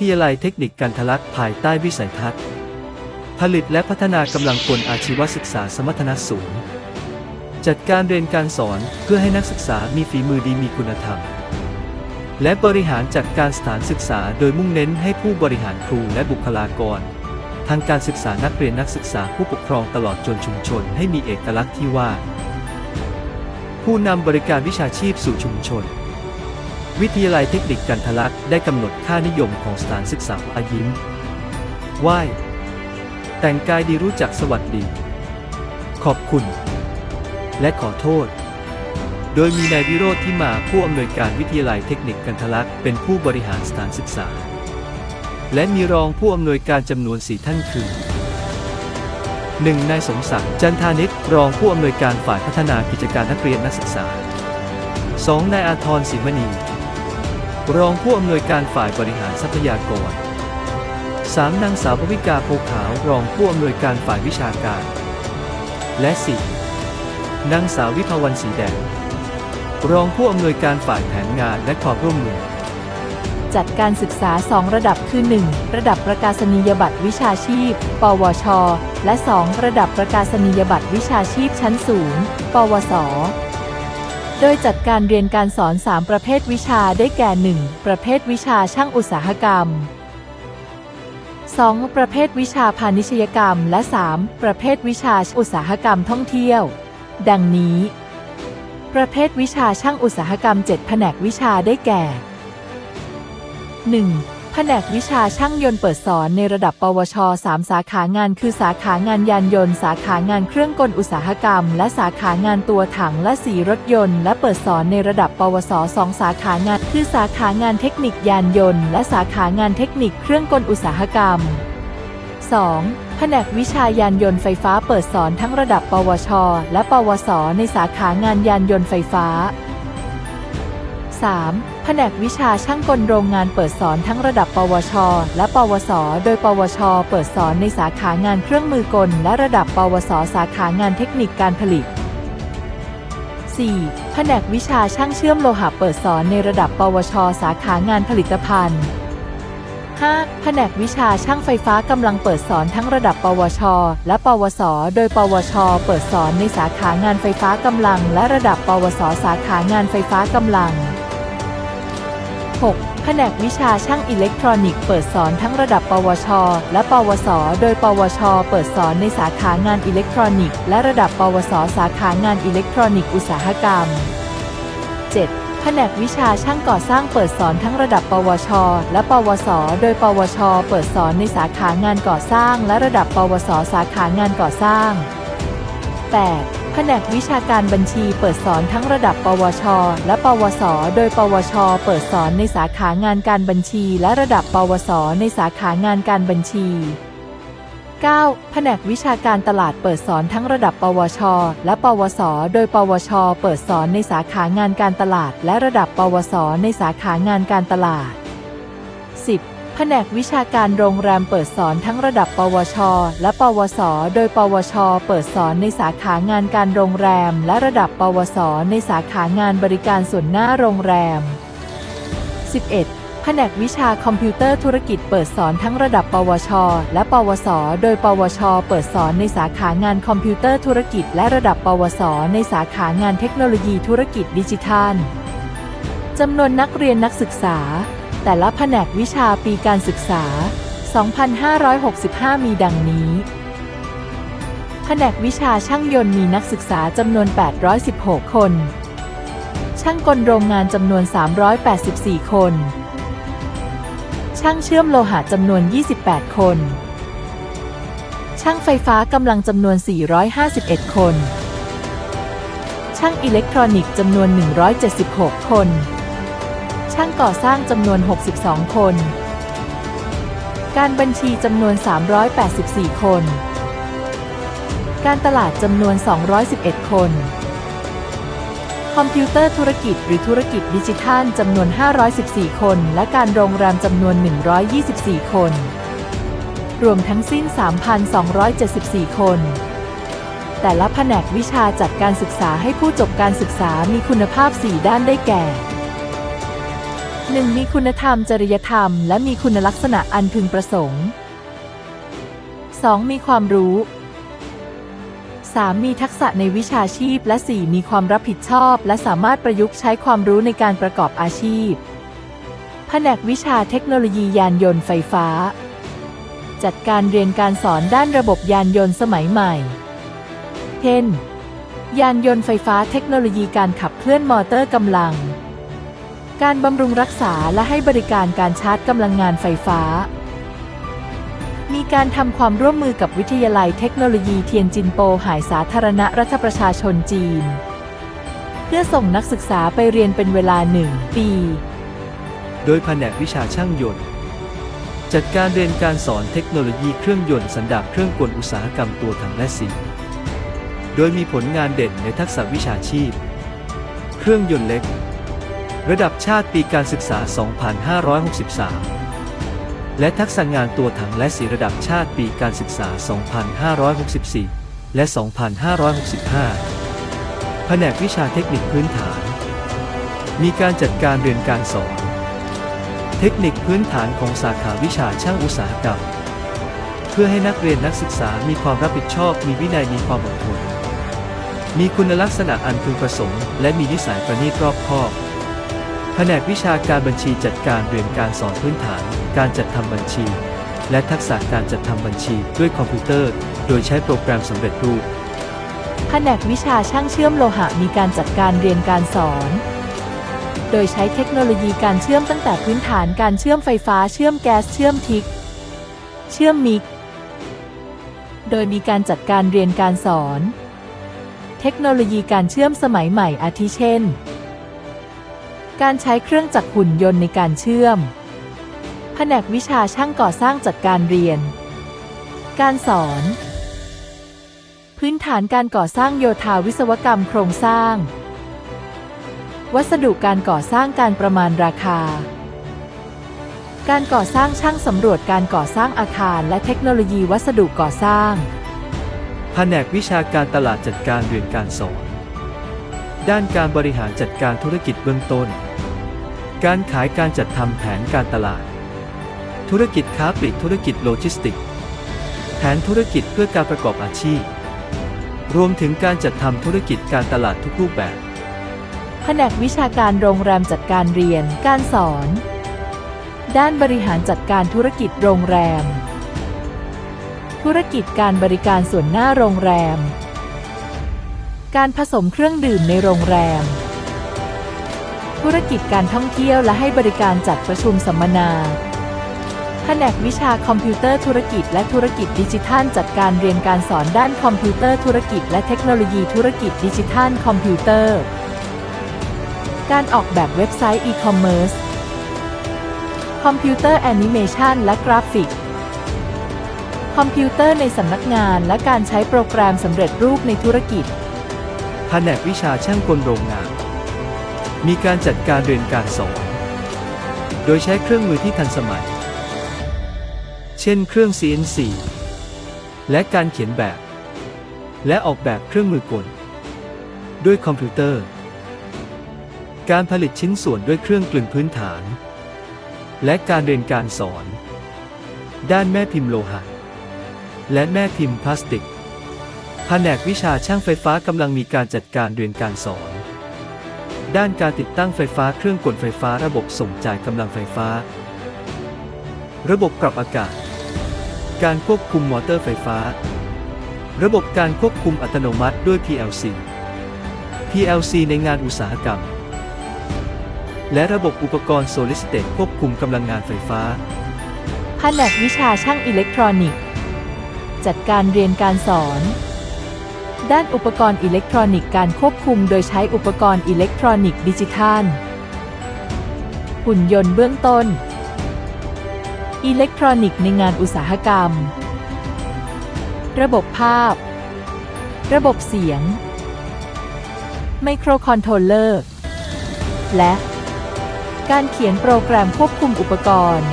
ทยาลัยเทคนิคการทะลักภายใต้วิสัยทัศน์ ผลิตและพัฒนากำลังคนอาชีวศึกษาสมรรถนะสูง จัดการเรียนการสอนเพื่อให้นักศึกษามีฝีมือดีมีคุณธรรม และบริหารจัดการสถานศึกษาโดยมุ่งเน้นให้ผู้บริหารครูและบุคลากร ทางการศึกษานักเรียนนักศึกษาผู้ปกครองตลอดจนชุมชนให้มีเอกลักษณ์ที่ว่า ผู้นำบริการวิชาชีพสู่ชุมชน วิทยาลัยเทคนิคการทลักษ์ได้กำหนดค่านิยมของสถานศึกษาอายิ้มไหว้แต่งกายดีรู้จักสวัสดี ขอบคุณ และขอโทษ โดยมีนายวิโรธที่มาผู้อำนวยการวิทยาลัยเทคนิคกันทลักษ์เป็นผู้บริหารสถานศึกษา และมีรองผู้อำนวยการจำนวนสี่ท่านคือ 1. นายสมศักดิ์จันทานิตรองผู้อำนวยการฝ่ายพัฒนากิจการนักเรียนนักศึกษา 2. นายอาทรศรีมณี รองผู้อำนวยการฝ่ายบริหารทรัพยากร 3. นางสาวพวิกาโพขาวรองผู้อำนวยการฝ่ายวิชาการ และ 4. นางสาววิภาวันสีแดง รองผู้อำนวยการฝ่ายแผนงานและความร่วมมือ จัดการศึกษา 2 ระดับคือ 1. ระดับประกาศนียบัตรวิชาชีพ ปวช และ 2. ระดับประกาศนียบัตรวิชาชีพชั้นสูง ปวส โดยจัดการเรียนการสอน 3 ประเภทวิชาได้แก่ 1. ประเภทวิชาช่างอุตสาหกรรม 2. ประเภทวิชาพาณิชยกรรม และ 3. ประเภทวิชาอุตสาหกรรมท่องเที่ยว ดังนี้ ประเภทวิชาช่างอุตสาหกรรม 7 แผนกวิชาได้แก่ 1. แผนกวิชาช่างยนต์เปิดสอนในระดับ ปวช 3 สาขางานคือสาขางานยานยนต์ สาขางานเครื่องกลอุตสาหกรรม และสาขางานตัวถังและสีรถยนต์ และเปิดสอนในระดับ ปวส 2 สาขางานคือสาขางานเทคนิคยานยนต์ และสาขางานเทคนิคเครื่องกลอุตสาหกรรม 2. แผนกวิชายานยนต์ไฟฟ้าเปิดสอนทั้งระดับ ปวช และ ปวส ในสาขางานยานยนต์ไฟฟ้า 3. แผนกวิชาช่างกลโรงงานเปิดสอนทั้งระดับ ปวช และ ปวส โดย ปวช เปิดสอนในสาขางานเครื่องมือกล และระดับ ปวส สาขางานเทคนิคการผลิต 4. แผนกวิชาช่างเชื่อมโลหะเปิดสอนในระดับ ปวช สาขางานผลิตภัณฑ์ 5. แผนกวิชาช่างไฟฟ้ากำลังเปิดสอนทั้งระดับ ปวช และ ปวส โดย ปวช เปิดสอนในสาขางานไฟฟ้ากำลัง และระดับ ปวส สาขางานไฟฟ้ากำลัง 6. แผนกวิชาช่างอิเล็กทรอนิกส์เปิดสอนทั้งระดับ ปวช และ ปวส โดย ปวช เปิดสอนในสาขางานอิเล็กทรอนิกส์และระดับ ปวส สาขางานอิเล็กทรอนิกส์อุตสาหกรรม 7. แผนกวิชาช่างก่อสร้างเปิดสอนทั้งระดับ ปวช และ ปวส โดย ปวช เปิดสอนในสาขางานก่อสร้าง และระดับ ปวส สาขางานก่อสร้าง 8. แผนกวิชาการบัญชีเปิดสอนทั้งระดับ ปวช และ ปวส โดย ปวช เปิดสอนในสาขางานการบัญชี และระดับ ปวส ในสาขางานการบัญชี 9. แผนกวิชาการตลาดเปิดสอนทั้งระดับ ปวช และ ปวส โดย ปวช เปิดสอนในสาขางานการตลาด และระดับ ปวส ในสาขางานการตลาด 10. แผนกวิชาการโรงแรมเปิดสอนทั้งระดับ ปวช และ ปวส โดย ปวช เปิดสอนในสาขางานการโรงแรม และระดับ ปวส ในสาขางานบริการส่วนหน้าโรงแรม 11. แผนกวิชาคอมพิวเตอร์ธุรกิจเปิดสอนทั้งระดับ ปวช และ ปวส โดย ปวช เปิดสอนในสาขางานคอมพิวเตอร์ธุรกิจ และระดับ ปวส ในสาขางานเทคโนโลยีธุรกิจดิจิทัลจำนวนนักเรียนนักศึกษา แต่ละแผนกวิชาปีการศึกษา 2565 มีดังนี้ แผนกวิชาช่างยนต์มีนักศึกษาจำนวน 816 คน ช่างกลโรงงานจำนวน 384 คน ช่างเชื่อมโลหะจำนวน 28 คน ช่างไฟฟ้ากำลังจำนวน 451 คน ช่างอิเล็กทรอนิกส์จำนวน 176 คน ช่างก่อสร้างจำนวน 62 คน การบัญชีจำนวน 384 คน การตลาดจำนวน 211 คน คอมพิวเตอร์ธุรกิจหรือธุรกิจดิจิทัลจำนวน 514 คน และการโรงแรมจำนวน 124 คน รวมทั้งสิ้น 3,274 คนแต่ละแผนกวิชาจัดการศึกษาให้ผู้จบการศึกษามีคุณภาพ 4 ด้านได้แก่ 1. มีคุณธรรมจริยธรรม และมีคุณลักษณะอันพึงประสงค์ 2. มีความรู้ 3. มีทักษะในวิชาชีพ และ 4. มีความรับผิดชอบ และสามารถประยุกต์ใช้ความรู้ในการประกอบอาชีพ แผนกวิชาเทคโนโลยียานยนต์ไฟฟ้า จัดการเรียนการสอนด้านระบบยานยนต์สมัยใหม่ เช่น ยานยนต์ไฟฟ้าเทคโนโลยีการขับเคลื่อนมอเตอร์กำลัง การบำรุงรักษาและให้บริการการชาร์จกำลังงานไฟฟ้า มีการทำความร่วมมือกับวิทยาลัยเทคโนโลยีเทียนจินโปหายสาธารณรัฐประชาชนจีน เพื่อส่งนักศึกษาไปเรียนเป็นเวลาหนึ่งปี โดยแผนกวิชาช่างยนต์ จัดการเรียนการสอนเทคโนโลยีเครื่องยนต์สันดาปเครื่องกลอุตสาหกรรมตัวถังและสีโดยมีผลงานเด่นในทักษะวิชาชีพ เครื่องยนต์เล็ก ระดับชาติปีการศึกษา 2563 และทักษะงานตัวถังและสีระดับชาติปีการศึกษา 2564 และ 2565 แผนกวิชาเทคนิคพื้นฐาน มีการจัดการเรียนการสอน เทคนิคพื้นฐานของสาขาวิชาช่างอุตสาหกรรม เพื่อให้นักเรียนนักศึกษามีความรับผิดชอบ มีวินัยมีความอดทน มีคุณลักษณะอันพึงประสงค์ และมีนิสัยประณีตรอบคอบ แผนกวิชาการบัญชีจัดการเรียนการสอนพื้นฐาน การจัดทำบัญชี และทักษะการจัดทำบัญชีด้วยคอมพิวเตอร์ โดยใช้โปรแกรมสำเร็จรูป แผนกวิชาช่างเชื่อมโลหะมีการจัดการเรียนการสอน โดยใช้เทคโนโลยีการเชื่อมตั้งแต่พื้นฐานการเชื่อมไฟฟ้าเชื่อมแก๊สเชื่อมทิก เชื่อมมิก โดยมีการจัดการเรียนการสอน เทคโนโลยีการเชื่อมสมัยใหม่อาทิเช่น การใช้เครื่องจักรหุ่นยนต์ในการเชื่อม แผนกวิชาช่างก่อสร้างจัดการเรียน การสอน พื้นฐานการก่อสร้างโยธาวิศวกรรมโครงสร้าง วัสดุการก่อสร้างการประมาณราคา การก่อสร้างช่างสำรวจการก่อสร้างอาคารและเทคโนโลยีวัสดุก่อสร้าง แผนกวิชาการตลาดจัดการเรียนการสอน ด้านการบริหารจัดการธุรกิจเบื้องต้น การขายการจัดทำแผนการตลาด ธุรกิจค้าปลีกธุรกิจโลจิสติก แผนธุรกิจเพื่อการประกอบอาชีพ รวมถึงการจัดทำธุรกิจการตลาดทุกรูปแบบ แผนกวิชาการโรงแรมจัดการเรียน การสอน ด้านบริหารจัดการธุรกิจโรงแรม ธุรกิจการบริการส่วนหน้าโรงแรม การผสมเครื่องดื่มในโรงแรม ธุรกิจการท่องเที่ยวและให้บริการจัดประชุมสัมมนา แผนกวิชาคอมพิวเตอร์ธุรกิจและธุรกิจดิจิทัล จัดการเรียนการสอนด้านคอมพิวเตอร์ธุรกิจและเทคโนโลยีธุรกิจดิจิทัลคอมพิวเตอร์ การออกแบบเว็บไซต์อีคอมเมิร์ซคอมพิวเตอร์แอนิเมชันและกราฟิก คอมพิวเตอร์ในสำนักงานและการใช้โปรแกรมสำเร็จรูปในธุรกิจ แผนกวิชาช่างกลโรงงาน มีการจัดการเรียนการสอน โดยใช้เครื่องมือที่ทันสมัย เช่นเครื่อง CNC และการเขียนแบบ และออกแบบเครื่องมือกล ด้วยคอมพิวเตอร์ การผลิตชิ้นส่วนด้วยเครื่องกลึงพื้นฐาน และการเรียนการสอน ด้านแม่พิมพ์โลหะ และแม่พิมพ์พลาสติก แผนกวิชาช่างไฟฟ้ากำลังมีการจัดการเรียนการสอน ด้านการติดตั้งไฟฟ้าเครื่องกลไฟฟ้าระบบส่งจ่ายกำลังไฟฟ้า ระบบปรับอากาศ การควบคุมมอเตอร์ไฟฟ้า ระบบการควบคุมอัตโนมัติด้วย PLC PLC ในงานอุตสาหกรรม และระบบอุปกรณ์ Solid State ควบคุมกำลังงานไฟฟ้า แผนกวิชาช่างอิเล็กทรอนิกส์ จัดการเรียนการสอน ด้านอุปกรณ์อิเล็กทรอนิกส์การควบคุมโดยใช้อุปกรณ์อิเล็กทรอนิกส์ดิจิทัล หุ่นยนต์เบื้องต้น อิเล็กทรอนิกส์ในงานอุตสาหกรรม ระบบภาพ ระบบเสียง ไมโครคอนโทรลเลอร์ และการเขียนโปรแกรมควบคุมอุปกรณ์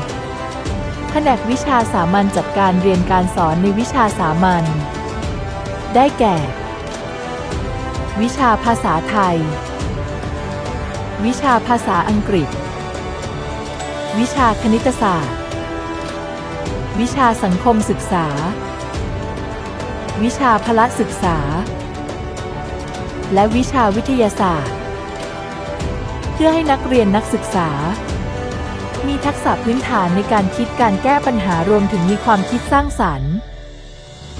แผนกวิชาสามัญจัดการเรียนการสอนในวิชาสามัญ ได้แก่ วิชาภาษาไทย วิชาภาษาอังกฤษ วิชาคณิตศาสตร์ วิชาสังคมศึกษา วิชาพละศึกษา และวิชาวิทยาศาสตร์ เพื่อให้นักเรียนนักศึกษา มีทักษะพื้นฐานในการคิดการแก้ปัญหารวมถึงมีความคิดสร้างสรรค์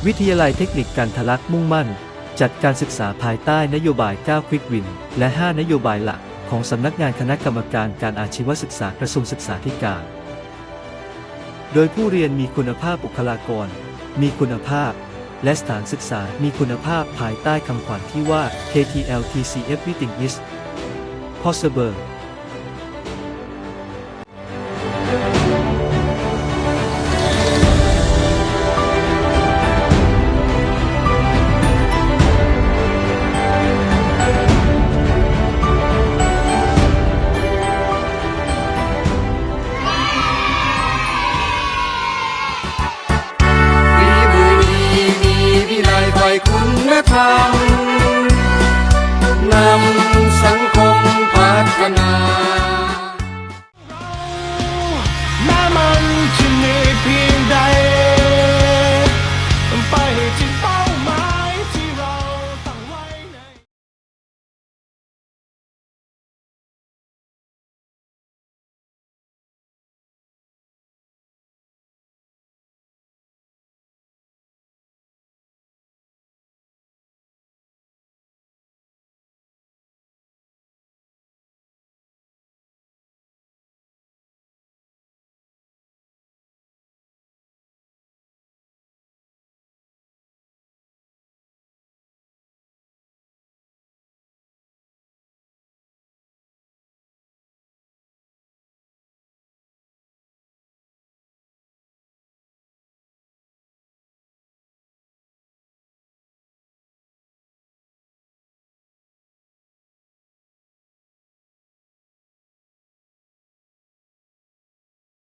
วิทยาลัยเทคนิคการทลักมุ่งมั่น จัดการศึกษาภายใต้นโยบาย 9 ควิกวิน และ 5 นโยบายหลัก ของสำนักงานคณะกรรมการการอาชีวศึกษากระทรวงศึกษาธิการ โดยผู้เรียนมีคุณภาพบุคลากร มีคุณภาพ และสถานศึกษา มีคุณภาพภายใต้คำขวัญที่ว่า KTL TCF Everything is possible me power.